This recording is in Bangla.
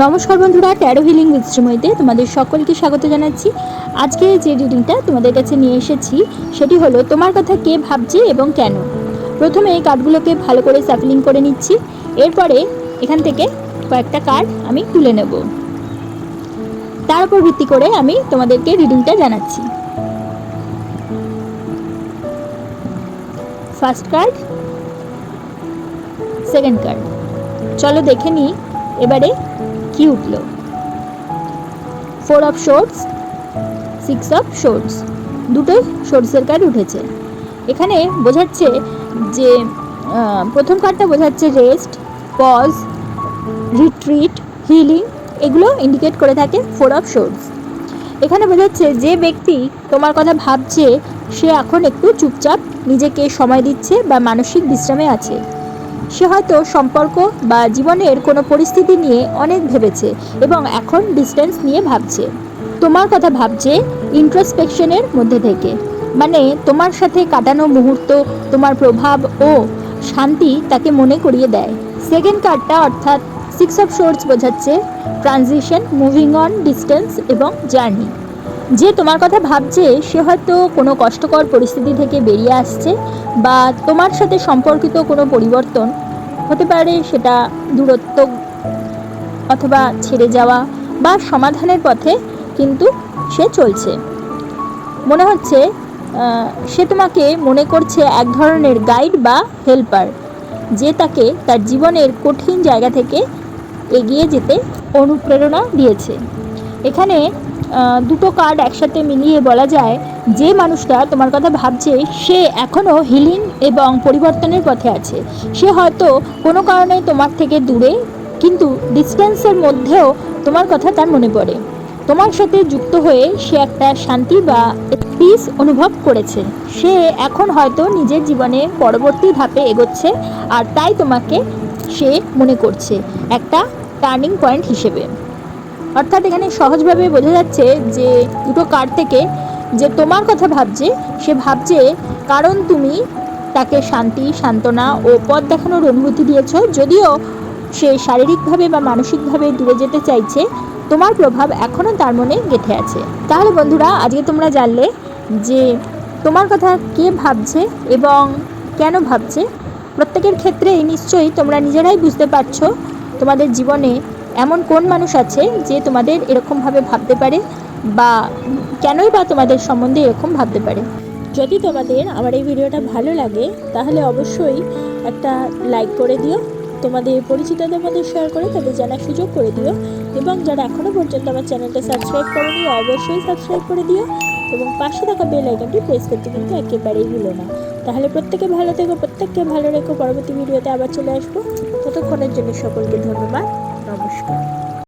নমস্কার বন্ধুরা ট্যারো হিলিং বিশ্রময়তে তোমাদের সকলকে স্বাগত জানাচ্ছি। আজকে যে রিডিংটা তোমাদের কাছে নিয়ে এসেছি, সেটি হলো, তোমার কথা কে ভাবছে এবং কেন? প্রথমে এই কার্ডগুলোকে ভালো করে স্যাপলিং করে নিচ্ছি। এরপরে এখান থেকে কয়েকটা কার্ড আমি তুলে নেব। তার উপর ভিত্তি করে আমি তোমাদেরকে রিডিংটা জানাচ্ছি। ফার্স্ট কার্ড সেকেন্ড কার্ড চলো দেখে নিই, এবারে কি উঠল? Four of swords six of swords দুটোই শোর্টসের কার্ড উঠেছে। এখানে বোঝাচ্ছে যে প্রথম কার্ডটা বোঝাচ্ছে রেস্ট পজ রিট্রিট হিলিং এগুলো ইন্ডিকেট করে থাকে ফোর অফ শোর্টস এখানে বোঝাচ্ছে যে ব্যক্তি তোমার কথা ভাবছে, সে এখন একটু চুপচাপ নিজেকে সময় দিচ্ছে বা মানসিক বিশ্রামে আছে। সে হয়তো সম্পর্ক বা জীবনের কোনো পরিস্থিতি নিয়ে অনেক ভেবেছে এবং এখন ডিস্টেন্স নিয়ে ভাবছে। তোমার কথা ভাবছে ইন্ট্রোস্পেকশনের মধ্যে থেকে। মানে তোমার সাথে কাটানো মুহূর্ত, তোমার প্রভাব ও শান্তি তাকে মনে করিয়ে দেয়। সেকেন্ড কার্ডটা অর্থাৎ সিক্স অফ শোর্টস বোঝাচ্ছে। ট্রানজিশন মুভিং অন ডিস্টেন্স এবং জার্নি যে তোমার কথা ভাবছে, সে হয়তো কোনো কষ্টকর পরিস্থিতি থেকে বেরিয়ে আসছে বা তোমার সাথে সম্পর্কিত কোনো পরিবর্তন হতে পারে সেটা দূরত্ব অথবা ছেড়ে যাওয়া বা সমাধানের পথে কিন্তু সে চলছে। মনে হচ্ছে সে তোমাকে মনে করছে এক ধরনের গাইড বা হেল্পার, যে তাকে তার জীবনের কঠিন জায়গা থেকে এগিয়ে যেতে অনুপ্রেরণা দিয়েছে। এখানে দুটো কার্ড একসাথে মিলিয়ে বলা যায়, যে মানুষটা তোমার কথা ভাবছে, সে এখনও হিলিং এবং পরিবর্তনের পথে আছে। সে হয়তো কোনো কারণে তোমার থেকে দূরে, কিন্তু ডিস্টেন্সের মধ্যেও তোমার কথা তার মনে পড়ে। তোমার সাথে যুক্ত হয়ে সে একটা শান্তি বা পিস অনুভব করেছে। সে এখন হয়তো নিজের জীবনে পরবর্তী ধাপে এগোচ্ছে, আর তাই তোমাকে সে মনে করছে, একটা টার্নিং পয়েন্ট হিসেবে। অর্থাৎ এখানে সহজভাবে বোঝা যাচ্ছে যে দুটো কার্ড থেকে যে তোমার কথা ভাবছে, সে ভাবছে, কারণ তুমি তাকে শান্তি, সান্ত্বনা ও পথ দেখানোর অনুভূতি দিয়েছ। যদিও সে শারীরিকভাবে বা মানসিকভাবে দূরে যেতে চাইছে, তোমার প্রভাব এখনও তার মনে গেঁথে আছে। তাহলে বন্ধুরা, আজকে তোমরা জানলে যে তোমার কথা কে ভাবছে এবং কেন ভাবছে। প্রত্যেকের ক্ষেত্রেই নিশ্চয়ই তোমরা নিজেরাই বুঝতে পারছ তোমাদের জীবনে এমন কোন মানুষ আছে যে তোমাদের এরকমভাবে ভাবতে পারে? বা কেনই বা তোমাদের সম্বন্ধে এরকম ভাবতে পারে? যদি তোমাদের আমার এই ভিডিওটা ভালো লাগে, তাহলে অবশ্যই একটা লাইক করে দিও, তোমাদের পরিচিতদের মধ্যে শেয়ার করে তাদের জানার সুযোগ করে দিও, এবং যারা এখনও পর্যন্ত আমার চ্যানেলটা সাবস্ক্রাইব করোনি, অবশ্যই সাবস্ক্রাইব করে দিও, এবং পাশে থাকা বেল আইকনটি প্রেস করতে কিন্তু একেবারেই ভুলো না। তাহলে প্রত্যেকে ভালো থেকো, প্রত্যেককে ভালো রেখো, পরবর্তী ভিডিওতে আবার চলে আসব। ততক্ষণের জন্য সকলকে ধন্যবাদ। নমস্কার